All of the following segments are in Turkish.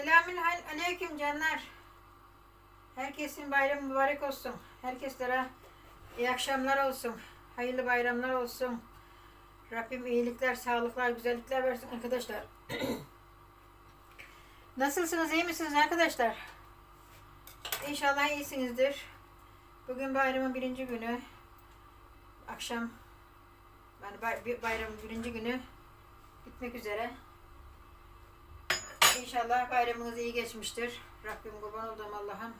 Selamün aleyküm canlar. Herkesin bayramı mübarek olsun. Herkeslere iyi akşamlar olsun. Hayırlı bayramlar olsun. Rabbim iyilikler, sağlıklar, güzellikler versin arkadaşlar. Nasılsınız, iyi misiniz arkadaşlar? İnşallah iyisinizdir. Bugün bayramın birinci günü. Akşam yani bayramın birinci günü bitmek üzere. İnşallah bayramınız iyi geçmiştir. Rabbim kurban olduğum Allah'ım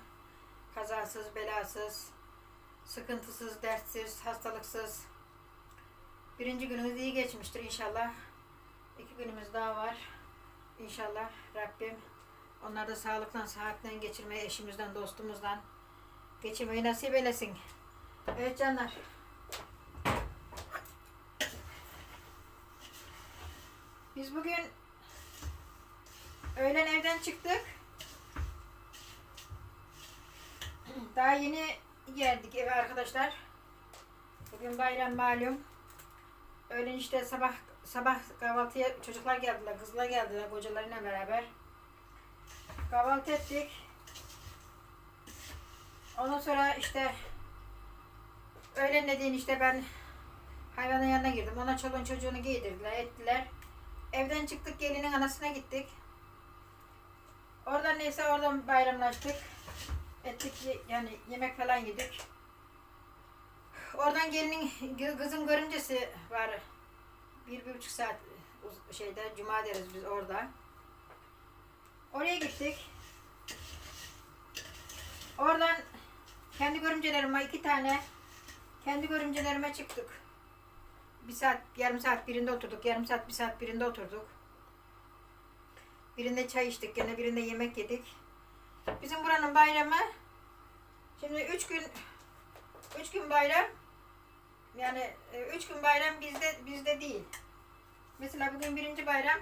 kazasız, belasız, sıkıntısız, dertsiz, hastalıksız. Birinci gününüz iyi geçmiştir inşallah. İki günümüz daha var. İnşallah Rabbim onları da sağlıkla, sıhhatle geçirmeyi, eşimizden, dostumuzdan geçirmeyi nasip eylesin. Evet canlar. Biz bugün öğlen evden çıktık. Daha yeni geldik eve arkadaşlar. Bugün bayram malum. Öğlen işte sabah sabah kahvaltıya çocuklar geldiler, kızlar geldiler kocalarıyla beraber. Kahvaltı ettik. Ondan sonra işte öğlen dediğin işte ben hayvanın yanına girdim. Ona çoluğun çocuğunu giydirdiler, ettiler. Evden çıktık gelinin anasına gittik. Neyse oradan bayramlaştık. Ettik yani yemek falan yedik. Oradan gelinin kızın görümcesi var. Bir, bir buçuk saat şeyde cuma deriz biz orada. Oraya gittik. Oradan kendi görümcelerime iki tane kendi görümcelerime çıktık. Bir saat, yarım saat birinde oturduk. Yarım saat, bir saat birinde oturduk. Birinde çay içtik, gene birinde yemek yedik. Bizim buranın bayramı şimdi üç gün üç gün bayram yani e, üç gün bayram bizde bizde değil. Mesela bugün birinci bayram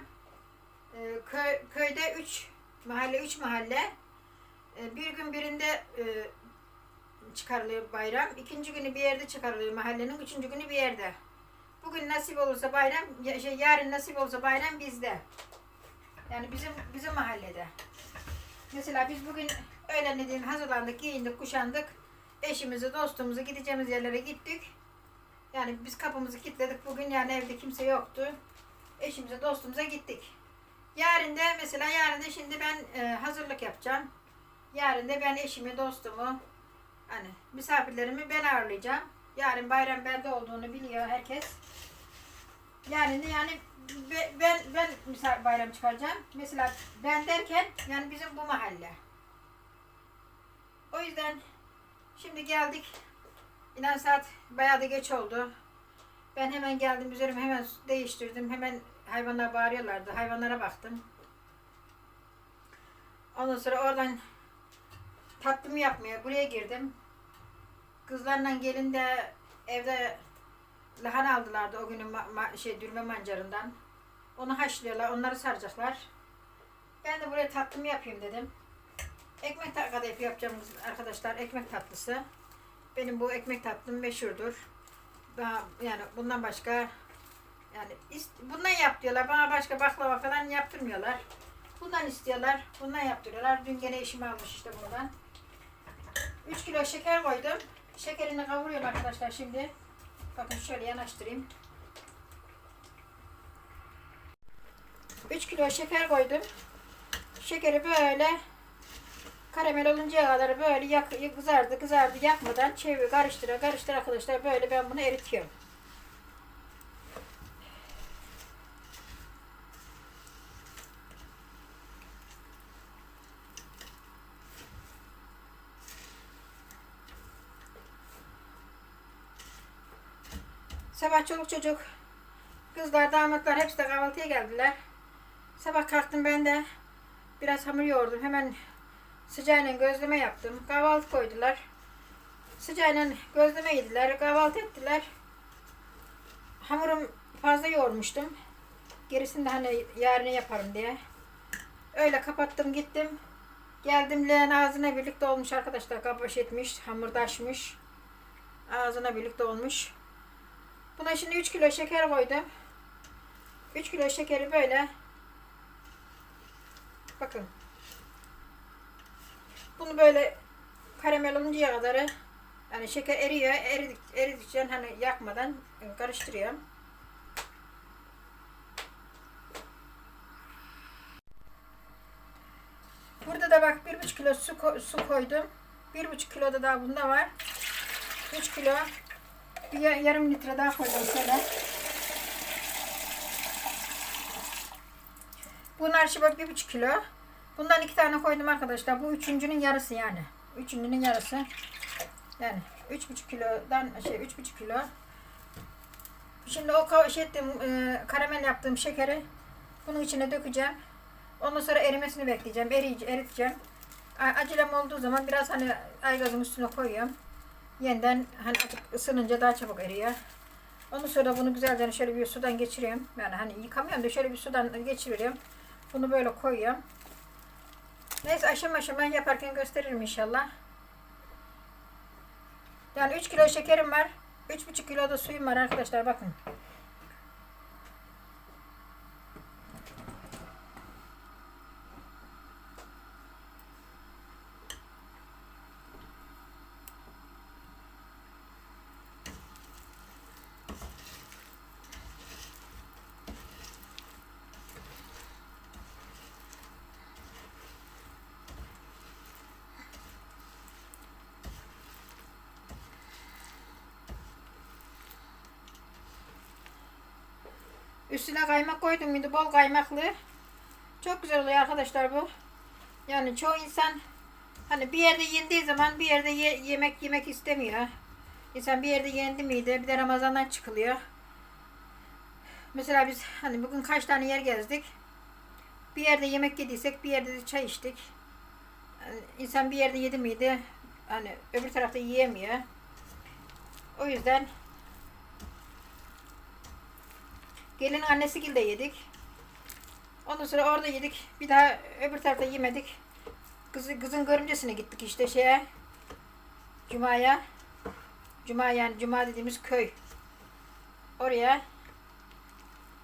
e, köy, köyde üç mahalle üç mahalle e, bir gün birinde çıkarılıyor bayram. ikinci günü bir yerde çıkarılıyor mahallenin. Üçüncü günü bir yerde. Bugün nasip olursa bayram, şey, yarın nasip olursa bayram bizde. Yani bizim bizim mahallede. Mesela biz bugün öğlen dediğin hazırlandık, giyindik, kuşandık. Eşimizi, dostumuzu gideceğimiz yerlere gittik. Yani biz kapımızı kilitledik bugün yani evde kimse yoktu. Eşimize, dostumuza gittik. Yarın da mesela yarın da şimdi ben e, hazırlık yapacağım. Yarın da ben eşimi, dostumu, hani misafirlerimi ben ağırlayacağım. Yarın bayram bende olduğunu biliyor herkes. Yani de yani be- ben ben misal bayram çıkaracağım. Mesela ben derken yani bizim bu mahalle. O yüzden şimdi geldik. İnan saat bayağı da geç oldu. Ben hemen geldim üzerimi hemen değiştirdim. Hemen hayvanlar bağırıyorlardı. Hayvanlara baktım. Ondan sonra oradan tatlımı yapmaya buraya girdim. Kızlarla gelin de evde lahana aldılardı o günün şey dürme mancarından. Onu haşlıyorlar, onları saracaklar. Ben de buraya tatlımı yapayım dedim. Ekmek kadayıfı yapacağım arkadaşlar. Ekmek tatlısı. Benim bu ekmek tatlım meşhurdur. Daha, yani bundan başka yani bundan yap diyorlar. Bana başka baklava falan yaptırmıyorlar. Bundan istiyorlar. Bundan yaptırıyorlar. Dün gene eşim almış işte bundan. 3 kilo şeker koydum. Şekerini kavuruyorum arkadaşlar şimdi. Bakın şöyle yanaştırayım. 3 kilo şeker koydum. Şekeri böyle karamel oluncaya kadar böyle yak, kızardı kızardı yakmadan çevir karıştıra karıştıra arkadaşlar böyle ben bunu eritiyorum. Sabah çoluk çocuk kızlar damatlar hepsi de kahvaltıya geldiler. Sabah kalktım ben de biraz hamur yoğurdum. Hemen sıcağıyla gözleme yaptım. Kahvaltı koydular. Sıcağıyla gözleme yediler. Kahvaltı ettiler. Hamurum fazla yoğurmuştum. Gerisini de hani yarın yaparım diye. Öyle kapattım gittim. Geldim leğen ağzına birlikte olmuş arkadaşlar. Kabaş etmiş, hamurdaşmış. Ağzına birlikte olmuş. Buna şimdi 3 kilo şeker koydum. 3 kilo şekeri böyle bakın Bunu böyle karamel oluncaya kadar yani şeker eriyor. Eridik, eridikçe hani yakmadan karıştırıyorum. Burada da bak bir buçuk kilo su, su koydum. Bir buçuk kilo da daha bunda var. Üç kilo. Bir ya- yarım litre daha koydum şöyle. Bunlar şimdi bir buçuk kilo. Bundan iki tane koydum arkadaşlar. Bu üçüncünün yarısı yani. Üçüncünün yarısı. Yani üç buçuk kilodan şey üç buçuk kilo. Şimdi o şey ettiğim, e, karamel yaptığım şekeri bunun içine dökeceğim. Ondan sonra erimesini bekleyeceğim. Eriyici, eriteceğim. A- Acelem olduğu zaman biraz hani aygazın üstüne koyuyorum. Yeniden hani artık ısınınca daha çabuk eriyor. Ondan sonra bunu güzelce şöyle bir sudan geçiriyorum. Yani hani yıkamıyorum da şöyle bir sudan geçiriyorum. Bunu böyle koyuyorum. Neyse aşama aşama yaparken gösteririm inşallah. Yani 3 kilo şekerim var. 3,5 kilo da suyum var arkadaşlar bakın. Üstüne kaymak koydum muydu? Bol kaymaklı. Çok güzel oluyor arkadaşlar bu. Yani çoğu insan hani bir yerde yendiği zaman bir yerde ye- yemek yemek istemiyor. İnsan bir yerde yendi miydi? Bir de Ramazan'dan çıkılıyor. Mesela biz hani bugün kaç tane yer gezdik. Bir yerde yemek yediysek bir yerde de çay içtik. Yani insan bir yerde yedi miydi? Hani öbür tarafta yiyemiyor. O yüzden Gelin annesi gilde yedik. Ondan sonra orada yedik. Bir daha öbür tarafta yemedik. Kızı, kızın görümcesine gittik işte şeye. Cuma'ya. Cuma yani Cuma dediğimiz köy. Oraya.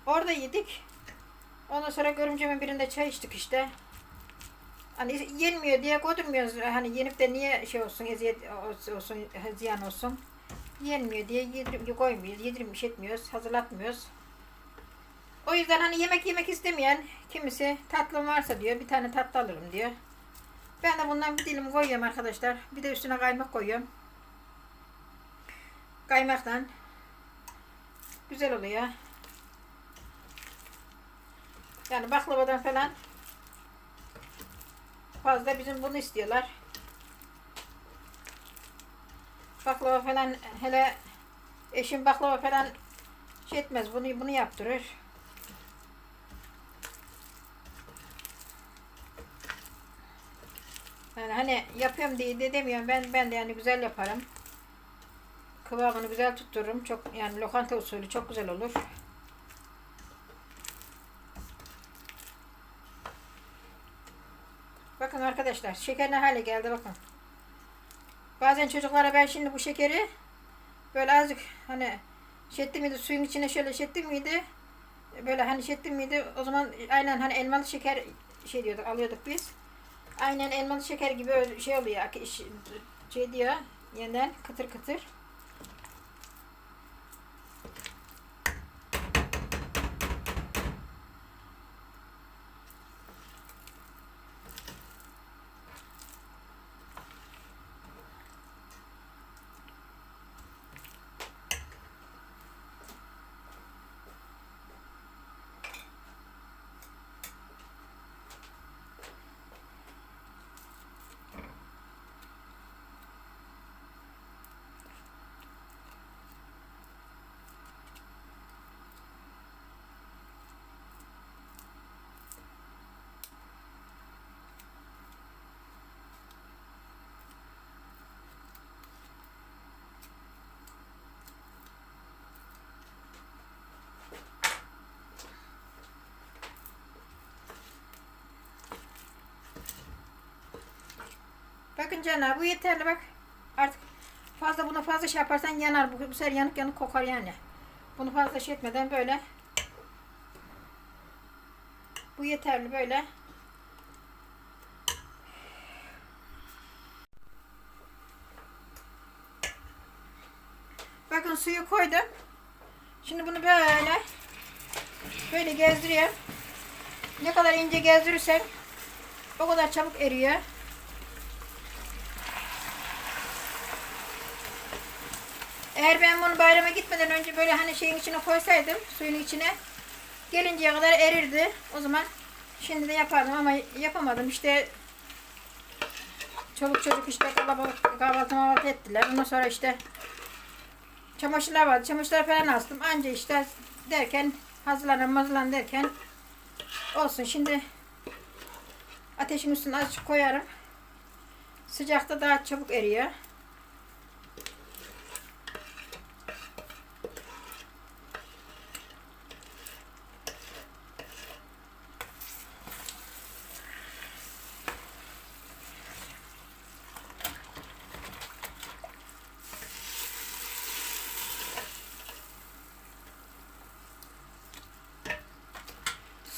Orada yedik. Ondan sonra görümcemin birinde çay içtik işte. Hani yenmiyor diye götürmüyoruz. Hani yenip de niye şey olsun, eziyet olsun, ziyan olsun. Yenmiyor diye yedir, koymuyoruz, yedirmiş etmiyoruz, hazırlatmıyoruz. O yüzden hani yemek yemek istemeyen kimisi tatlım varsa diyor bir tane tatlı alırım diyor. Ben de bundan bir dilim koyuyorum arkadaşlar. Bir de üstüne kaymak koyuyorum. Kaymaktan güzel oluyor. Yani baklavadan falan fazla bizim bunu istiyorlar. Baklava falan hele eşim baklava falan şey etmez bunu bunu yaptırır. Yani hani yapıyorum diye de demiyorum. Ben ben de yani güzel yaparım. Kıvamını güzel tuttururum. Çok yani lokanta usulü çok güzel olur. Bakın arkadaşlar şeker ne hale geldi bakın. Bazen çocuklara ben şimdi bu şekeri böyle azıcık hani şetti miydi suyun içine şöyle şetti miydi böyle hani şetti miydi o zaman aynen hani elmalı şeker şey diyorduk alıyorduk biz. Aynen elmalı şeker gibi şey oluyor. Şey diyor. Yeniden kıtır kıtır. Bakın Cenab bu yeterli bak. Artık fazla bunu fazla şey yaparsan yanar. Bu, bu sefer yanık yanık kokar yani. Bunu fazla şey etmeden böyle. Bu yeterli böyle. Bakın suyu koydum. Şimdi bunu böyle böyle gezdiriyorum. Ne kadar ince gezdirirsem o kadar çabuk eriyor. Eğer ben bunu bayrama gitmeden önce böyle hani şeyin içine koysaydım, suyun içine gelinceye kadar erirdi. O zaman şimdi de yapardım ama yapamadım. İşte çoluk çocuk işte kalabalık kahvaltı mahvaltı ettiler. Ondan sonra işte çamaşırlar vardı. Çamaşırlar falan astım. Anca işte derken hazırlanan hazırlan derken olsun. Şimdi ateşin üstüne azıcık koyarım. Sıcakta daha çabuk eriyor.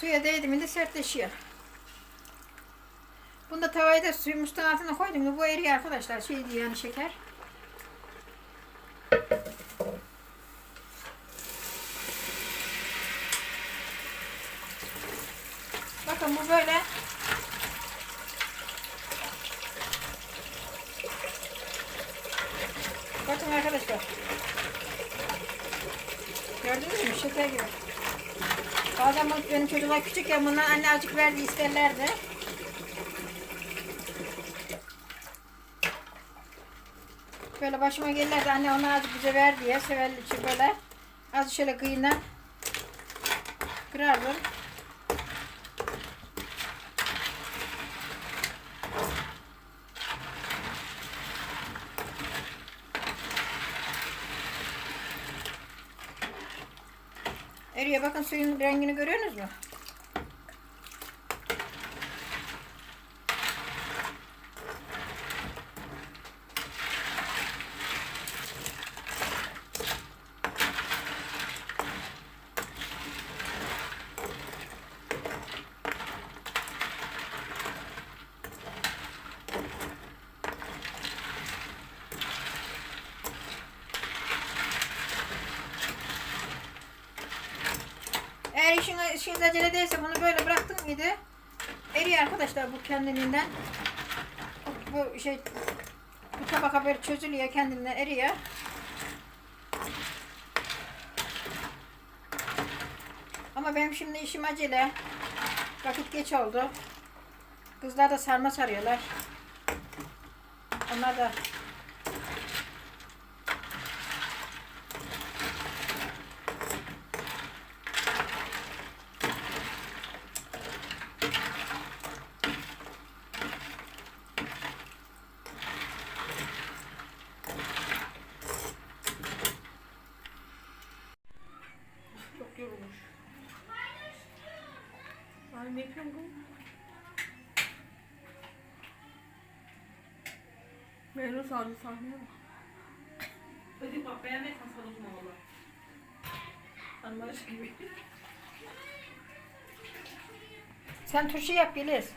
Suya değdi mi de sertleşiyor. Bunda tavayı da suyun musluğun altına koydum da bu eriyor arkadaşlar. Şey diyor yani şeker. Bakın bu böyle Bakın arkadaşlar. Gördünüz mü? Şeker gibi. Bazen benim çocuklar küçükken bundan anne azıcık verdi isterlerdi. Böyle başıma gelirlerdi anne onu azıcık bize ver diye sever için böyle azıcık şöyle kıyından kırardım. Eriyor bakın suyun rengini görüyorsunuz mu? Eğer işin, işiniz acele değilse bunu böyle bıraktın mıydı? Eriyor arkadaşlar bu kendiliğinden. Bu, bu şey bu tabaka böyle çözülüyor kendinden eriyor. Ama benim şimdi işim acele. Vakit geç oldu. Kızlar da sarma sarıyorlar. Onlar da Çok yorulmuş. Ay ne yapıyorsun bu? Meyve sardı sahneye bak. Hadi bak beğenmezsen salutma valla. Anlaş gibi. Sen turşu yap Yeliz.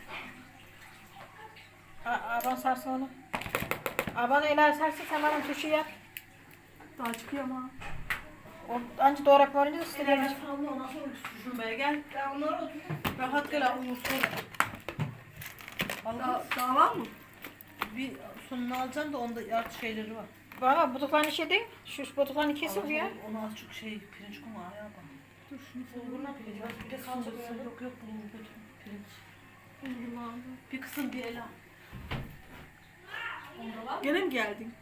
Aban sarsa onu. Aban öyle sarsa sen bana turşu yap. Daha çıkıyor ama. O anca doğrak varınca da Gel istediğin ben salma ondan sonra düşürürüm be gel. Ya onlara otur. Rahat gel abi. Daha, daha var mı? Bir sonunu alacağım da onda artı şeyleri var. Bana buduklarını şey değil. Şu buduklarını kesin ya. Ona azıcık şey pirinç kuma ayağa bak. Dur şunu Bulgurla pirinç var. Bir de salça. Yok yok bulgur götür. Pirinç. Kullandım. Bir kısım bir el al. Onda var. Gene mi geldin?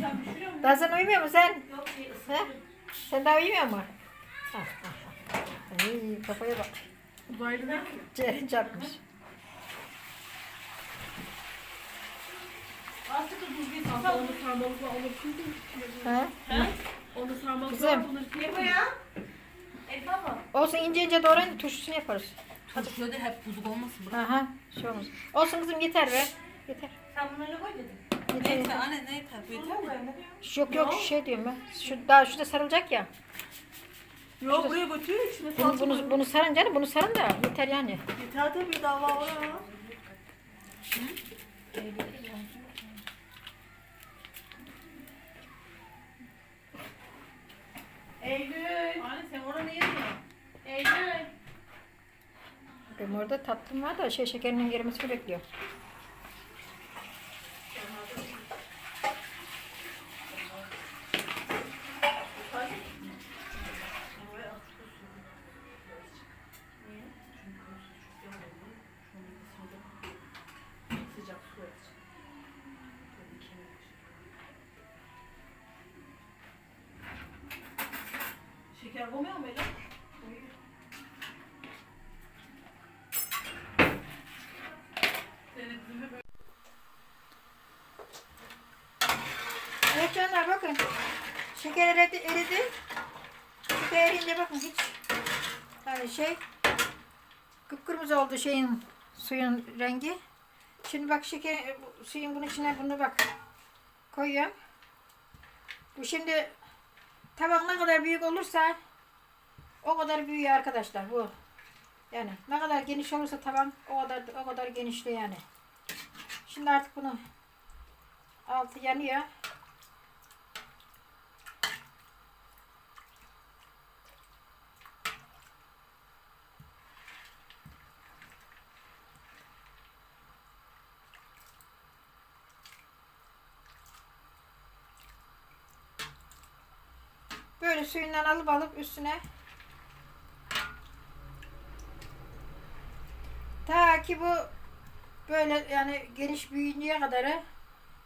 Sen pişiriyor musun? Daha sen uyumuyor musun sen? Yok şey He? ısıtıyorum. Sen daha uyumuyor musun? Ha, ha, ha. Ay, kafaya bak. Uzaylı ki. Ciğerin çarpmış. Azıcık da tuz bir onu sarmalıkla olur çünkü. Ha? Onu sarmalıkla Kızım. Ne bu ya? Elma mı? Olsun ince ince doğrayın da turşusunu yaparız. Hadi şöyle hep buzuk olmasın. bırak. Aha, şey olmaz. Olsun kızım yeter be. Yeter. Sen bunları koy dedin. yeter, Ne yeter. yeter anne ne mi? Yok yok şey diyorum ben. Şu daha şurada sarılacak ya. Yok buraya götür içine Bunu salça bunu bunu sarın canım bunu sarın da yeter yani. Yeter tabii daha var ha. Eylül. Anne sen orada ne yiyorsun? Eylül. Benim orada tatlım var da şey şekerinin erimesini bekliyor. Sıcak su koymuyor mu böyle Evet canlar bakın. Şeker eridi. eridi. Şeker erince bakın hiç yani şey kıpkırmızı oldu şeyin suyun rengi. Şimdi bak şeker bu suyun bunun içine bunu bak koyuyorum. Bu şimdi tabak ne kadar büyük olursa o kadar büyüyor arkadaşlar bu. Yani ne kadar geniş olursa taban o kadar o kadar genişliyor yani. Şimdi artık bunu altı yanıyor. Böyle suyundan alıp alıp üstüne ta ki bu böyle yani geniş büyüyünceye kadar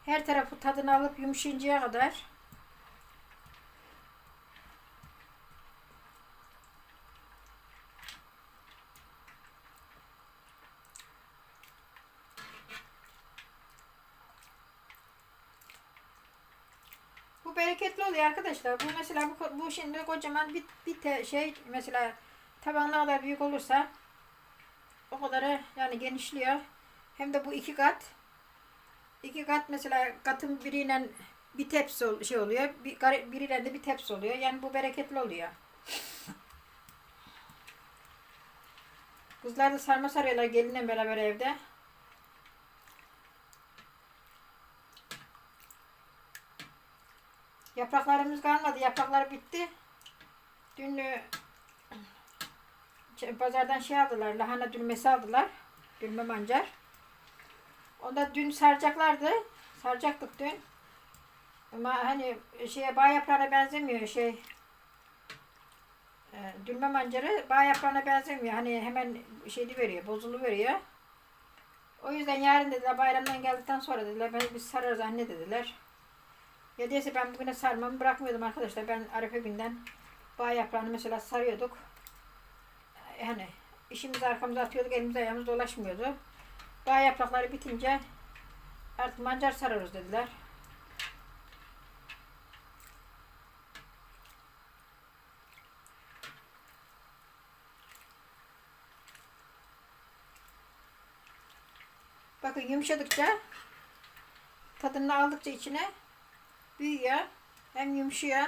her tarafı tadını alıp yumuşayıncaya kadar Bu bereketli oluyor arkadaşlar. Bu mesela bu, bu şimdi kocaman bir, bir te- şey mesela taban ne kadar büyük olursa o kadarı yani genişliyor. Hem de bu iki kat. iki kat mesela katın biriyle bir tepsi şey oluyor. Bir, biriyle de bir tepsi oluyor. Yani bu bereketli oluyor. Kızlar da sarma sarıyorlar gelinle beraber evde. Yapraklarımız kalmadı. Yapraklar bitti. Dün pazardan şey aldılar. Lahana dülmesi aldılar. Dülme mancar. Onda dün saracaklardı. Saracaktık dün. Ama hani şeye bağ yaprağına benzemiyor şey. E, dülme mancarı bağ yaprağına benzemiyor. Hani hemen şeyli veriyor, bozulu veriyor. O yüzden yarın dediler bayramdan geldikten sonra dediler ben biz sararız anne dediler. Ya diyese ben bugüne sarmamı bırakmıyordum arkadaşlar. Ben Arife günden bağ yaprağını mesela sarıyorduk. Yani işimizi arkamıza atıyorduk. Elimiz ayağımız dolaşmıyordu. Bağ yaprakları bitince artık mancar sararız dediler. Bakın yumuşadıkça tadını aldıkça içine büyüyor. Hem yumuşuyor.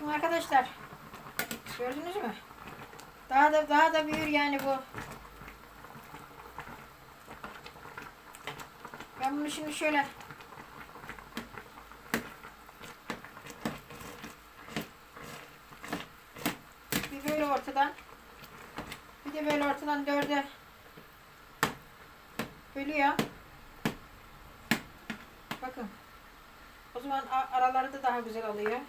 Bakın arkadaşlar. Gördünüz mü? Daha da daha da büyür yani bu. Ben bunu şimdi şöyle bir böyle ortadan bir de böyle ortadan dörde bölüyor. Bakın. O zaman araları da daha güzel oluyor.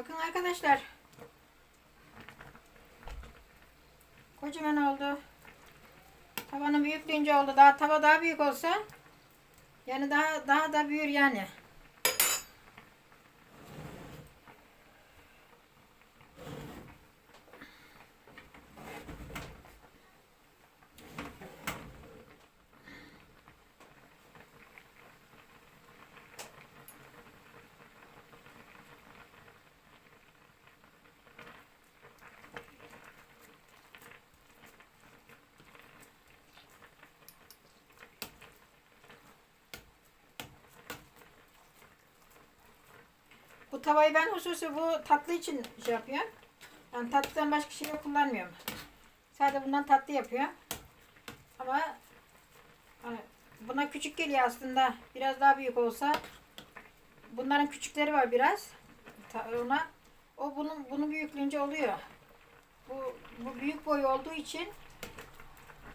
Bakın arkadaşlar. Kocaman oldu. Tavanın büyüklüğünce oldu. Daha tava daha büyük olsa yani daha daha da büyür yani. Bu tavayı ben hususi bu tatlı için şey yapıyorum. Yani tatlıdan başka şey kullanmıyorum. Sadece bundan tatlı yapıyorum. Ama hani buna küçük geliyor aslında. Biraz daha büyük olsa. Bunların küçükleri var biraz. Ona o bunun bunun büyüklüğünce oluyor. Bu bu büyük boy olduğu için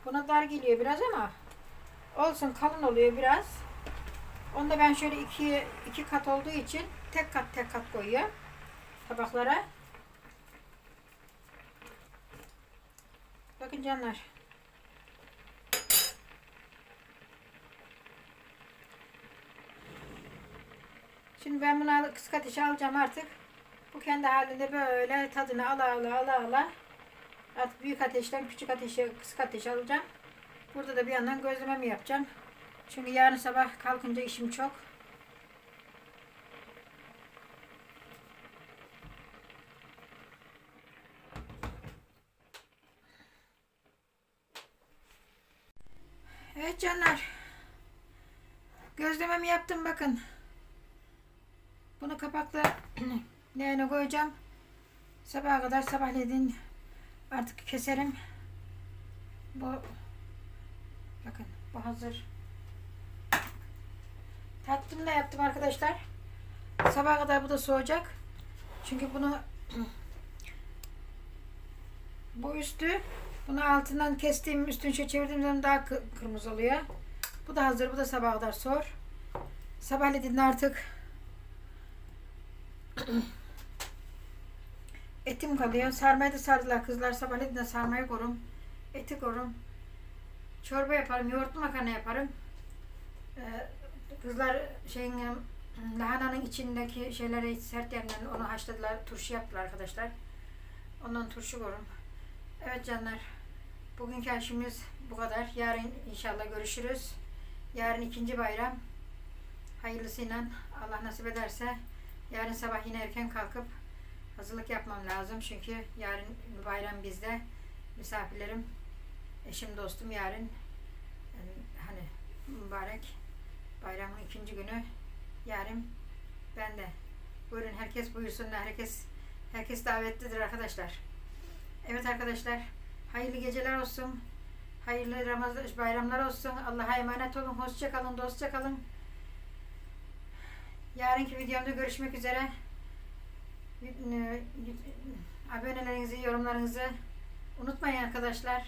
buna dar geliyor biraz ama olsun kalın oluyor biraz. Onu da ben şöyle iki, iki kat olduğu için tek kat tek kat koyuyorum tabaklara. Bakın canlar. Şimdi ben bunu kısık ateşe alacağım artık. Bu kendi halinde böyle tadını ala ala ala ala. Artık büyük ateşten küçük ateşe kısık ateşe alacağım. Burada da bir yandan gözlememi yapacağım. Çünkü yarın sabah kalkınca işim çok. Evet canlar. Gözlememi yaptım bakın. Bunu kapakla leğene koyacağım. Sabaha kadar sabahleyin artık keserim. Bu bakın bu hazır. Tatlımı da yaptım arkadaşlar. Sabaha kadar bu da soğuyacak. Çünkü bunu bu üstü bunu altından kestiğim üstünü şöyle çevirdiğim zaman daha kı- kırmızı oluyor. Bu da hazır. Bu da sabaha kadar soğur. Sabahleyin artık etim kalıyor. Sarmayı da sardılar kızlar. Sabahleyin de sarmayı korum. Eti korum. Çorba yaparım. Yoğurtlu makarna yaparım. Ee, kızlar şeyin lahananın içindeki şeyleri sert yerinden onu haşladılar. Turşu yaptılar arkadaşlar. Ondan turşu korum. Evet canlar. Bugünkü aşımız bu kadar. Yarın inşallah görüşürüz. Yarın ikinci bayram. Hayırlısıyla Allah nasip ederse yarın sabah yine erken kalkıp hazırlık yapmam lazım. Çünkü yarın bayram bizde. Misafirlerim, eşim, dostum yarın hani mübarek bayramın ikinci günü yarın ben de. Buyurun herkes buyursunlar. Herkes herkes davetlidir arkadaşlar. Evet arkadaşlar. Hayırlı geceler olsun. Hayırlı Ramazan bayramlar olsun. Allah'a emanet olun. Hoşça kalın, dostça kalın. Yarınki videomda görüşmek üzere. Abonelerinizi, yorumlarınızı unutmayın arkadaşlar.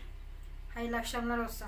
Hayırlı akşamlar olsun.